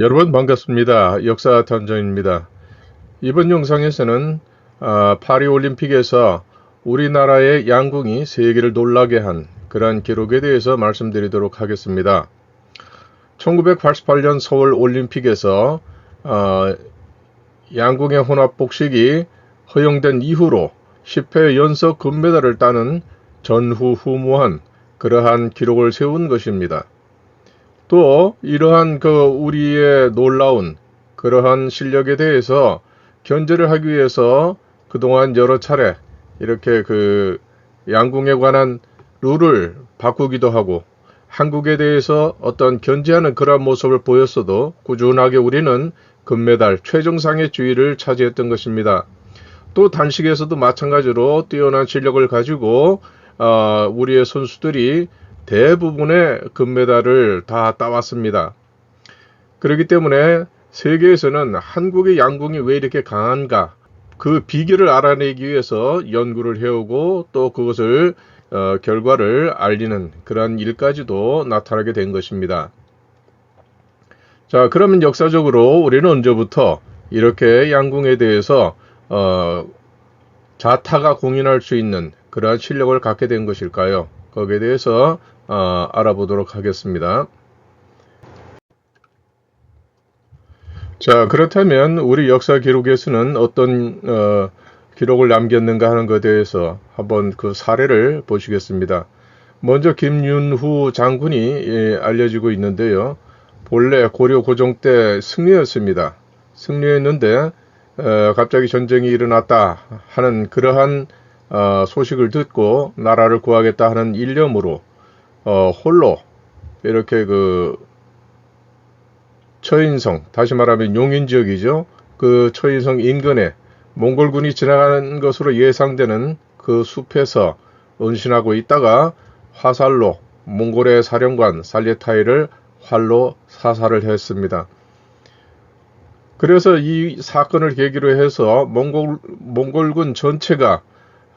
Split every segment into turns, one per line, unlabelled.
여러분 반갑습니다. 역사 탐정입니다. 이번 영상에서는 아, 파리올림픽에서 우리나라의 양궁이 세계를 놀라게 한 그러한 기록에 대해서 말씀드리도록 하겠습니다. 1988년 서울 올림픽에서 아, 양궁의 혼합 복식이 허용된 이후로 10회 연속 금메달을 따는 전후후무한 그러한 기록을 세운 것입니다. 또 이러한 그 우리의 놀라운 그러한 실력에 대해서 견제를 하기 위해서 그동안 여러 차례 이렇게 그 양궁에 관한 룰을 바꾸기도 하고 한국에 대해서 어떤 견제하는 그러한 모습을 보였어도 꾸준하게 우리는 금메달 최정상의 주의를 차지했던 것입니다. 또 단식에서도 마찬가지로 뛰어난 실력을 가지고 어, 우리의 선수들이 대부분의 금메달을 다 따왔습니다. 그렇기 때문에 세계에서는 한국의 양궁이 왜 이렇게 강한가 그 비결을 알아내기 위해서 연구를 해오고 또 그것을 어, 결과를 알리는 그러한 일까지도 나타나게 된 것입니다. 자, 그러면 역사적으로 우리는 언제부터 이렇게 양궁에 대해서 어, 자타가 공인할 수 있는 그러한 실력을 갖게 된 것일까요? 거기에 대해서 어, 알아보도록 하겠습니다. 자, 그렇다면 우리 역사 기록에서는 어떤 어, 기록을 남겼는가 하는 것에 대해서 한번 그 사례를 보시겠습니다. 먼저 김윤후 장군이 예, 알려지고 있는데요. 본래 고려 고종 때 승리였습니다. 승리했는데 어, 갑자기 전쟁이 일어났다 하는 그러한 어, 소식을 듣고 나라를 구하겠다 하는 일념으로 어, 홀로 이렇게 그 처인성 다시 말하면 용인 지역이죠. 그 처인성 인근에 몽골군이 지나가는 것으로 예상되는 그 숲에서 은신하고 있다가 화살로 몽골의 사령관 살레타이를 활로 사살을 했습니다. 그래서 이 사건을 계기로 해서 몽골, 몽골군 전체가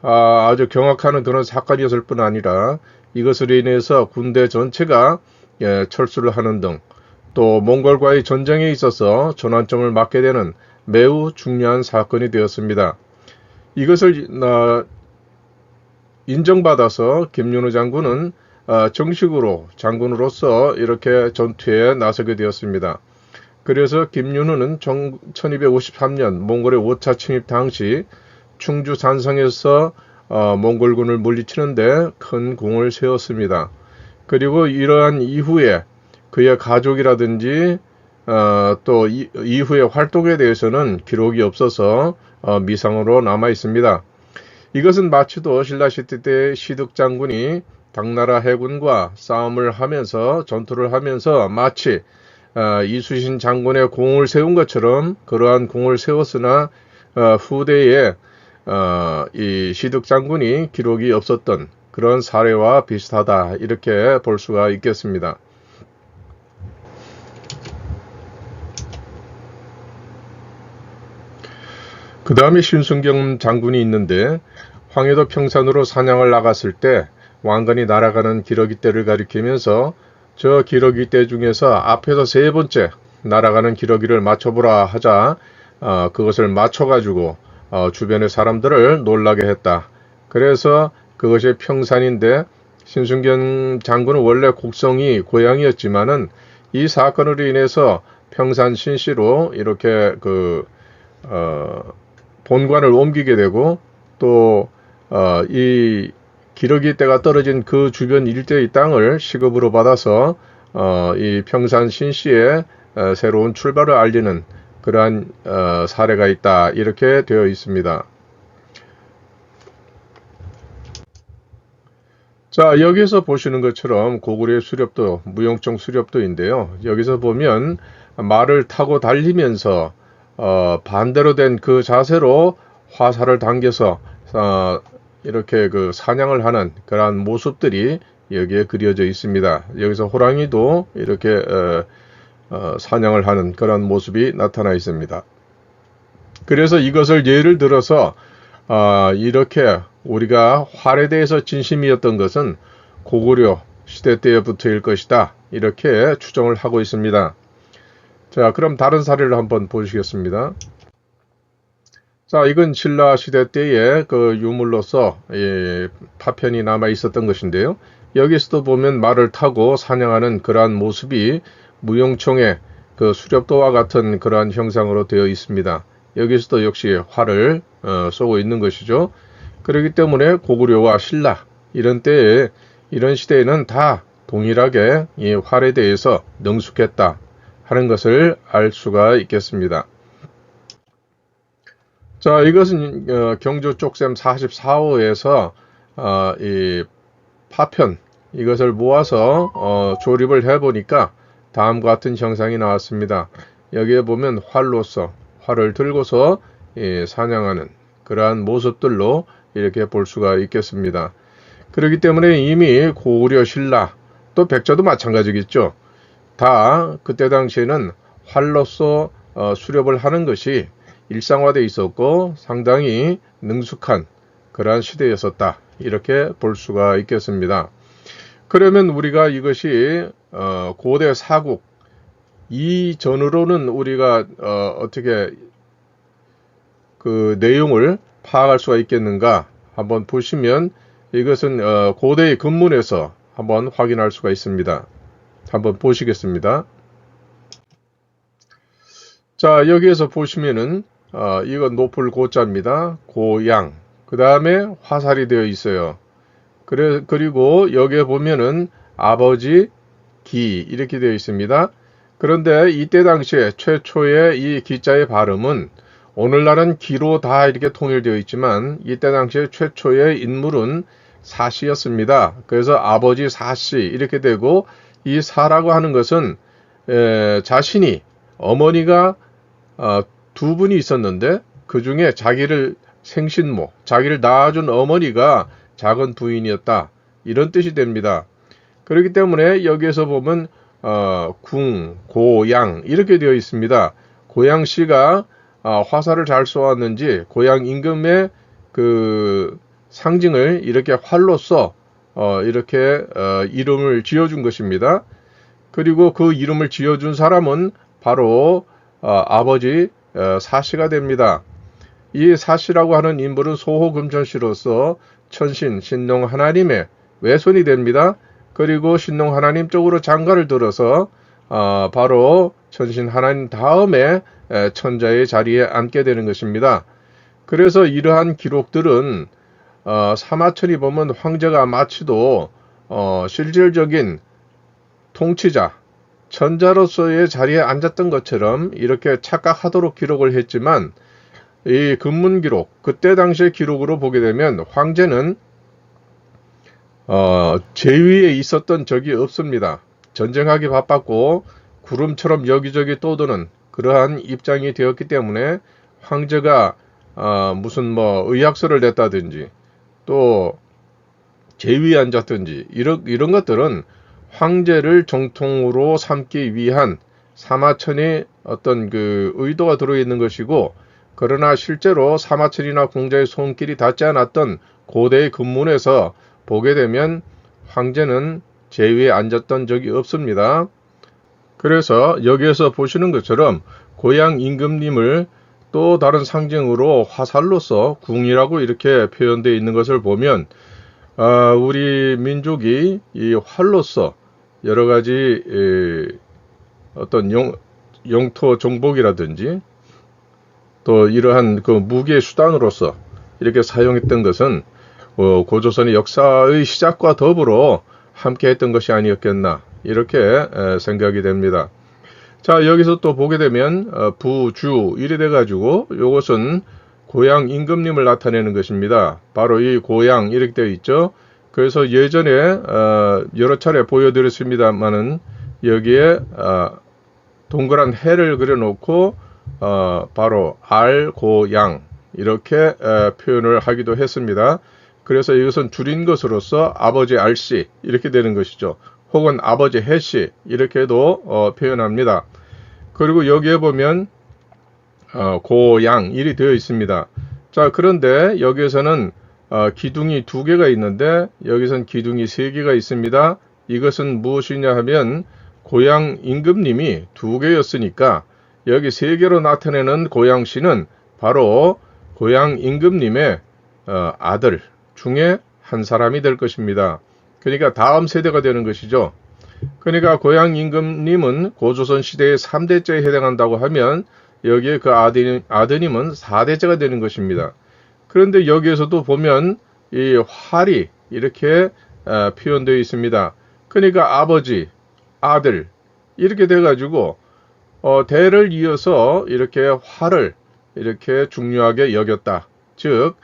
아, 아주 경악하는 그런 사건이었을 뿐 아니라 이것으로 인해서 군대 전체가 예, 철수를 하는 등 또 몽골과의 전쟁에 있어서 전환점을 맞게 되는 매우 중요한 사건이 되었습니다. 이것을 어, 인정받아서 김윤우 장군은 어, 정식으로 장군으로서 이렇게 전투에 나서게 되었습니다. 그래서 김윤우는 1253년 몽골의 5차 침입 당시 충주 산성에서 어, 몽골군을 물리치는데 큰 공을 세웠습니다. 그리고 이러한 이후에 그의 가족이라든지 어, 또 이, 이후의 활동에 대해서는 기록이 없어서 어, 미상으로 남아 있습니다. 이것은 마치도 신라시대 때 시득 장군이 당나라 해군과 싸움을 하면서 전투를 하면서 마치 어, 이수신 장군의 공을 세운 것처럼 그러한 공을 세웠으나 어, 후대에 어, 이 시득 장군이 기록이 없었던 그런 사례와 비슷하다 이렇게 볼 수가 있겠습니다. 그 다음에 신순경 장군이 있는데 황해도 평산으로 사냥을 나갔을 때 왕건이 날아가는 기러기 떼를 가리키면서 저 기러기 떼 중에서 앞에서 세 번째 날아가는 기러기를 맞춰보라 하자 어, 그것을 맞춰가지고 어, 주변의 사람들을 놀라게 했다. 그래서 그것이 평산인데 신순경 장군은 원래 곡성이 고향이었지만은 이 사건으로 인해서 평산 신시로 이렇게 그 어, 본관을 옮기게 되고 또 어, 이 기러기 떼가 떨어진 그 주변 일대의 땅을 시급으로 받아서 어, 이 평산 신시의 어, 새로운 출발을 알리는 그러한 어, 사례가 있다 이렇게 되어 있습니다. 자 여기서 보시는 것처럼 고구려의 수렵도 무용정 수렵도인데요. 여기서 보면 말을 타고 달리면서 어, 반대로 된 그 자세로 화살을 당겨서 어, 이렇게 그 사냥을 하는 그러한 모습들이 여기에 그려져 있습니다. 여기서 호랑이도 이렇게 어, 어, 사냥을 하는 그런 모습이 나타나 있습니다. 그래서 이것을 예를 들어서 어, 이렇게 우리가 활에 대해서 진심이었던 것은 고구려 시대 때부터일 것이다. 이렇게 추정을 하고 있습니다. 자, 그럼 다른 사례를 한번 보시겠습니다. 자, 이건 신라 시대 때의 그 유물로서 예, 파편이 남아 있었던 것인데요. 여기서도 보면 말을 타고 사냥하는 그러한 모습이 무용총의 그 수렵도와 같은 그러한 형상으로 되어 있습니다. 여기서도 역시 활을 어, 쏘고 있는 것이죠. 그렇기 때문에 고구려와 신라 이런 때에 이런 시대에는 다 동일하게 이 활에 대해서 능숙했다 하는 것을 알 수가 있겠습니다. 자, 이것은 어, 경주 쪽셈 44호에서 어, 이 파편 이것을 모아서 어, 조립을 해 보니까 다음과 같은 형상이 나왔습니다. 여기에 보면 활로서 활을 들고서 예, 사냥하는 그러한 모습들로 이렇게 볼 수가 있겠습니다. 그렇기 때문에 이미 고구려 신라 또 백제도 마찬가지겠죠. 다 그때 당시에는 활로서 어, 수렵을 하는 것이 일상화되어 있었고 상당히 능숙한 그러한 시대였었다. 이렇게 볼 수가 있겠습니다. 그러면 우리가 이것이 어, 고대 사국 이전으로는 우리가 어, 어떻게 그 내용을 파악할 수가 있겠는가 한번 보시면 이것은 어, 고대의 근문에서 한번 확인할 수가 있습니다. 한번 보시겠습니다. 자 여기에서 보시면은 어, 이건 높을 고자입니다. 고양 그 다음에 화살이 되어 있어요. 그래, 그리고 여기에 보면은 아버지 기 이렇게 되어 있습니다. 그런데 이때 당시에 최초의 이 기자의 발음은 오늘날은 기로 다 이렇게 통일되어 있지만 이때 당시에 최초의 인물은 사시였습니다. 그래서 아버지 사시 이렇게 되고 이 사라고 하는 것은 에, 자신이 어머니가 어, 두 분이 있었는데 그 중에 자기를 생신모, 자기를 낳아준 어머니가 작은 부인이었다. 이런 뜻이 됩니다. 그렇기 때문에 여기에서 보면 어, 궁, 고, 양 이렇게 되어 있습니다. 고양 씨가 어, 화살을 잘 쏘았는지 고양 임금의 그 상징을 이렇게 활로써 어, 이렇게 어, 이름을 지어준 것입니다. 그리고 그 이름을 지어준 사람은 바로 어, 아버지 어, 사시가 됩니다. 이 사시라고 하는 인물은 소호금천씨로서 천신, 신농 하나님의 외손이 됩니다. 그리고 신농 하나님 쪽으로 장가를 들어서 어, 바로 천신 하나님 다음에 천자의 자리에 앉게 되는 것입니다. 그래서 이러한 기록들은 어, 사마천이 보면 황제가 마치도 어, 실질적인 통치자, 천자로서의 자리에 앉았던 것처럼 이렇게 착각하도록 기록을 했지만 이 근문 기록, 그때 당시의 기록으로 보게 되면 황제는 어, 제위에 있었던 적이 없습니다. 전쟁하기 바빴고 구름처럼 여기저기 떠도는 그러한 입장이 되었기 때문에 황제가 어, 무슨 뭐 의학서를 냈다든지 또 제위에 앉았든지 이런 이런 것들은 황제를 정통으로 삼기 위한 사마천의 어떤 그 의도가 들어 있는 것이고 그러나 실제로 사마천이나 공자의 손길이 닿지 않았던 고대의 근문에서 보게 되면 황제는 제위에 앉았던 적이 없습니다. 그래서 여기에서 보시는 것처럼 고향 임금님을 또 다른 상징으로 화살로서 궁이라고 이렇게 표현되어 있는 것을 보면 아, 우리 민족이 이 활로서 여러 가지 에, 어떤 용, 영토 정복이라든지 또 이러한 그 무기의 수단으로서 이렇게 사용했던 것은 어, 고조선의 역사의 시작과 더불어 함께 했던 것이 아니었겠나 이렇게 에, 생각이 됩니다. 자 여기서 또 보게 되면 어, 부주 이래 돼 가지고 이것은 고향 임금님을 나타내는 것입니다. 바로 이 고향 이렇게 되어 있죠. 그래서 예전에 어, 여러 차례 보여드렸습니다만은 여기에 어, 동그란 해를 그려놓고 어, 바로 알, 고, 양 이렇게 에, 표현을 하기도 했습니다. 그래서 이것은 줄인 것으로서 아버지 알씨 이렇게 되는 것이죠. 혹은 아버지 해씨 이렇게도 어, 표현합니다. 그리고 여기에 보면 어, 고양 일이 되어 있습니다. 자 그런데 여기에서는 어, 기둥이 두 개가 있는데 여기선 기둥이 세 개가 있습니다. 이것은 무엇이냐 하면 고향 임금님이 두 개였으니까 여기 세 개로 나타내는 고향시는 바로 고향 임금님의 어, 아들 중에 한 사람이 될 것입니다. 그러니까 다음 세대가 되는 것이죠. 그러니까 고향 임금님은 고조선 시대의 3대째에 해당한다고 하면 여기에 그 아드, 아드님은 4대째가 되는 것입니다. 그런데 여기에서도 보면 이 활이 이렇게 어, 표현되어 있습니다. 그러니까 아버지, 아들 이렇게 돼가지고 어, 대를 이어서 이렇게 활을 이렇게 중요하게 여겼다. 즉,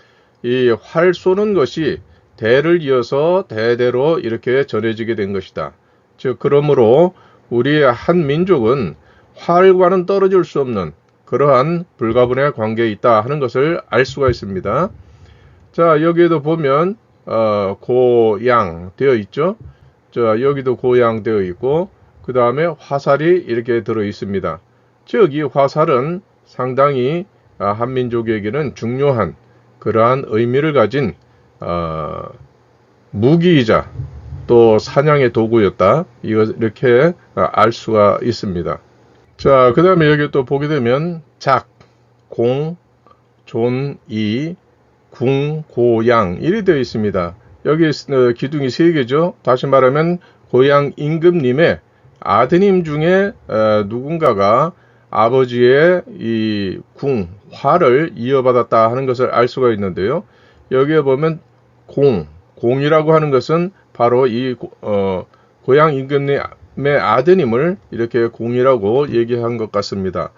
이 활 쏘는 것이 대를 이어서 대대로 이렇게 전해지게 된 것이다. 즉, 그러므로 우리의 한 민족은 활과는 떨어질 수 없는 그러한 불가분의 관계에 있다 하는 것을 알 수가 있습니다. 자, 여기에도 보면, 어, 고양 되어 있죠. 자, 여기도 고양 되어 있고, 그 다음에 화살이 이렇게 들어 있습니다. 즉, 이 화살은 상당히 아, 한민족에게는 중요한 그러한 의미를 가진 어, 무기이자 또 사냥의 도구였다. 이렇게 아, 알 수가 있습니다. 자, 그 다음에 여기 또 보게 되면 작, 공, 존, 이, 궁, 고, 양 이리 되어 있습니다. 여기 어, 기둥이 세 개죠. 다시 말하면 고향 임금님의 아드님 중에 어, 누군가가 아버지의 이 궁, 화를 이어받았다 하는 것을 알 수가 있는데요. 여기에 보면 공, 공이라고 하는 것은 바로 이 어, 고향 임금님의 아드님을 이렇게 공이라고 얘기한 것 같습니다.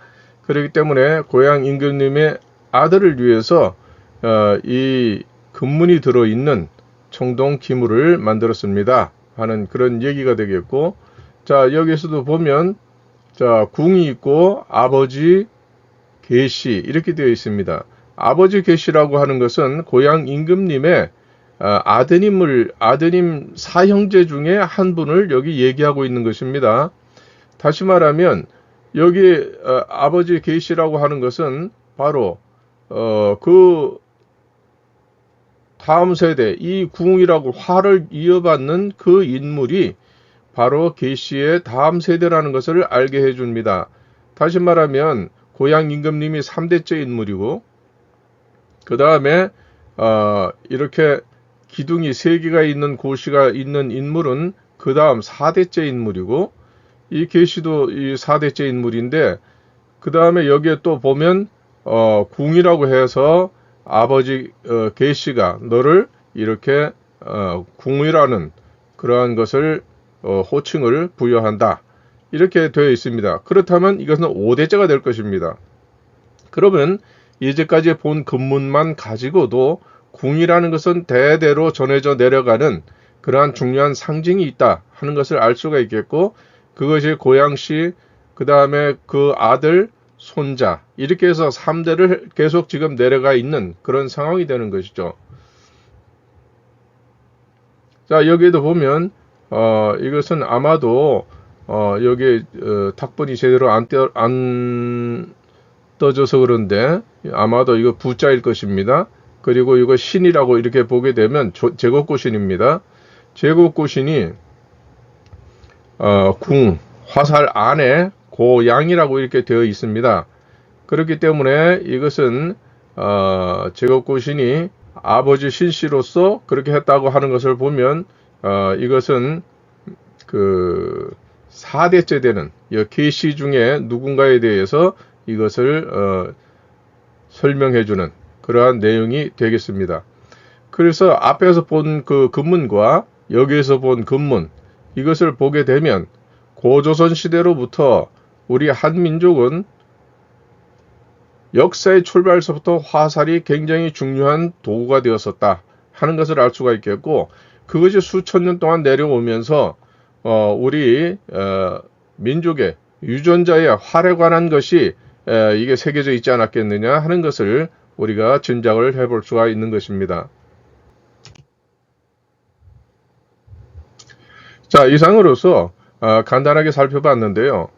그렇기 때문에 고향 임금님의 아들을 위해서 어, 이 금문이 들어 있는 청동 기물을 만들었습니다. 하는 그런 얘기가 되겠고, 자 여기서도 보면 자 궁이 있고 아버지 계시 이렇게 되어 있습니다. 아버지 계시라고 하는 것은 고향 임금님의 어, 아드님을 아드님 사형제 중에 한 분을 여기 얘기하고 있는 것입니다. 다시 말하면 여기 어, 아버지 계시라고 하는 것은 바로 어, 그 다음 세대 이 궁이라고 화를 이어받는 그 인물이 바로 계시의 다음 세대라는 것을 알게 해줍니다. 다시 말하면 고향 임금님이 3대째 인물이고 그 다음에 어, 이렇게 기둥이 3개가 있는 고시가 있는 인물은 그 다음 4대째 인물이고 이 계시도 이 4대째 인물인데 그 다음에 여기에 또 보면 어, 궁이라고 해서 아버지 어, 계시가 너를 이렇게 어, 궁이라는 그러한 것을 어, 호칭을 부여한다. 이렇게 되어 있습니다. 그렇다면 이것은 5대째가 될 것입니다. 그러면 이제까지 본 근문만 가지고도 궁이라는 것은 대대로 전해져 내려가는 그러한 중요한 상징이 있다 하는 것을 알 수가 있겠고 그것이 고양시 그 다음에 그 아들 손자 이렇게 해서 3대를 계속 지금 내려가 있는 그런 상황이 되는 것이죠. 자 여기에도 보면 어, 이것은 아마도 어, 여기 어, 탁본이 제대로 안, 떼, 안 떠져서 그런데 아마도 이거 부자일 것입니다. 그리고 이거 신이라고 이렇게 보게 되면 제국고신입니다. 제국고신이 어, 궁 화살 안에 고양이라고 이렇게 되어 있습니다. 그렇기 때문에 이것은 어, 제국고신이 아버지 신씨로서 그렇게 했다고 하는 것을 보면 어, 이것은 그 4대째 되는 계시 중에 누군가에 대해서 이것을 어, 설명해 주는 그러한 내용이 되겠습니다. 그래서 앞에서 본 그 근문과 여기에서 본 근문 이것을 보게 되면 고조선 시대로부터 우리 한민족은 역사의 출발서부터 화살이 굉장히 중요한 도구가 되었었다 하는 것을 알 수가 있겠고 그것이 수천 년 동안 내려오면서 어, 우리 어, 민족의 유전자의 활에 관한 것이 에, 이게 새겨져 있지 않았겠느냐 하는 것을 우리가 짐작을 해볼 수가 있는 것입니다. 자, 이상으로서 어, 간단하게 살펴봤는데요.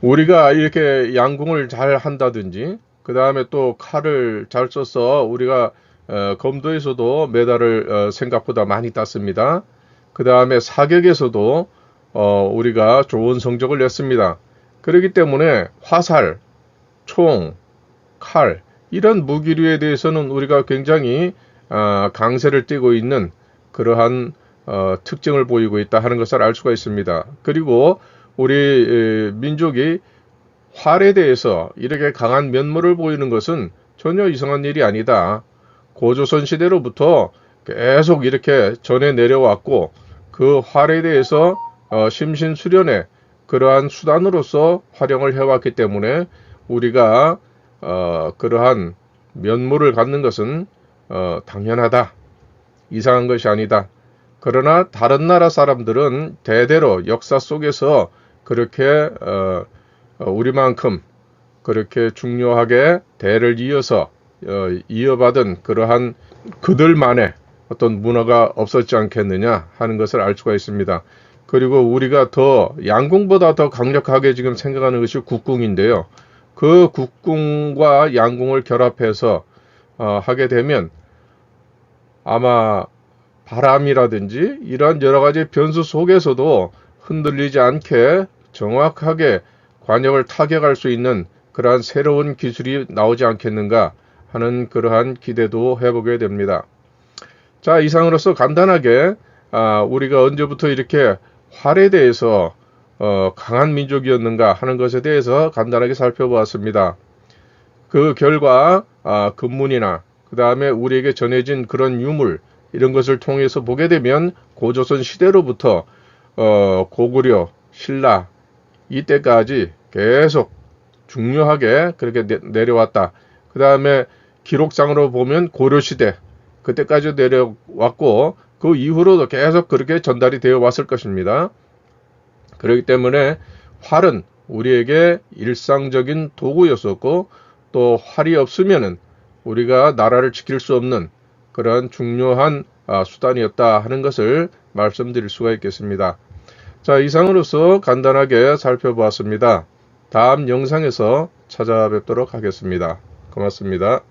우리가 이렇게 양궁을 잘 한다든지 그 다음에 또 칼을 잘 써서 우리가 어, 검도에서도 메달을 어, 생각보다 많이 땄습니다. 그 다음에 사격에서도 어, 우리가 좋은 성적을 냈습니다. 그렇기 때문에 화살, 총, 칼 이런 무기류에 대해서는 우리가 굉장히 아, 강세를 띠고 있는 그러한 어, 특징을 보이고 있다 하는 것을 알 수가 있습니다. 그리고 우리 에, 민족이 활에 대해서 이렇게 강한 면모를 보이는 것은 전혀 이상한 일이 아니다. 고조선 시대로부터 계속 이렇게 전해 내려왔고 그 활에 대해서 어, 심신수련의 그러한 수단으로서 활용을 해왔기 때문에 우리가 어, 그러한 면모를 갖는 것은 어, 당연하다. 이상한 것이 아니다. 그러나 다른 나라 사람들은 대대로 역사 속에서 그렇게 어, 어, 우리만큼 그렇게 중요하게 대를 이어서 어, 이어받은 그러한 그들만의 어떤 문화가 없었지 않겠느냐 하는 것을 알 수가 있습니다. 그리고 우리가 더 양궁보다 더 강력하게 지금 생각하는 것이 국궁인데요. 그 국궁과 양궁을 결합해서 어, 하게 되면 아마 바람이라든지 이러한 여러 가지 변수 속에서도 흔들리지 않게 정확하게 관역을 타격할 수 있는 그러한 새로운 기술이 나오지 않겠는가 하는 그러한 기대도 해보게 됩니다. 자, 이상으로서 간단하게 아, 우리가 언제부터 이렇게 활에 대해서 어, 강한 민족이었는가 하는 것에 대해서 간단하게 살펴보았습니다. 그 결과 아, 금문이나 그 다음에 우리에게 전해진 그런 유물 이런 것을 통해서 보게 되면 고조선 시대로부터 어, 고구려, 신라 이때까지 계속 중요하게 그렇게 내, 내려왔다. 그 다음에 기록상으로 보면 고려 시대 그때까지 내려왔고 그 이후로도 계속 그렇게 전달이 되어 왔을 것입니다. 그렇기 때문에 활은 우리에게 일상적인 도구였었고 또 활이 없으면은 우리가 나라를 지킬 수 없는 그런 중요한 아, 수단이었다 하는 것을 말씀드릴 수가 있겠습니다. 자, 이상으로서 간단하게 살펴보았습니다. 다음 영상에서 찾아뵙도록 하겠습니다. 고맙습니다.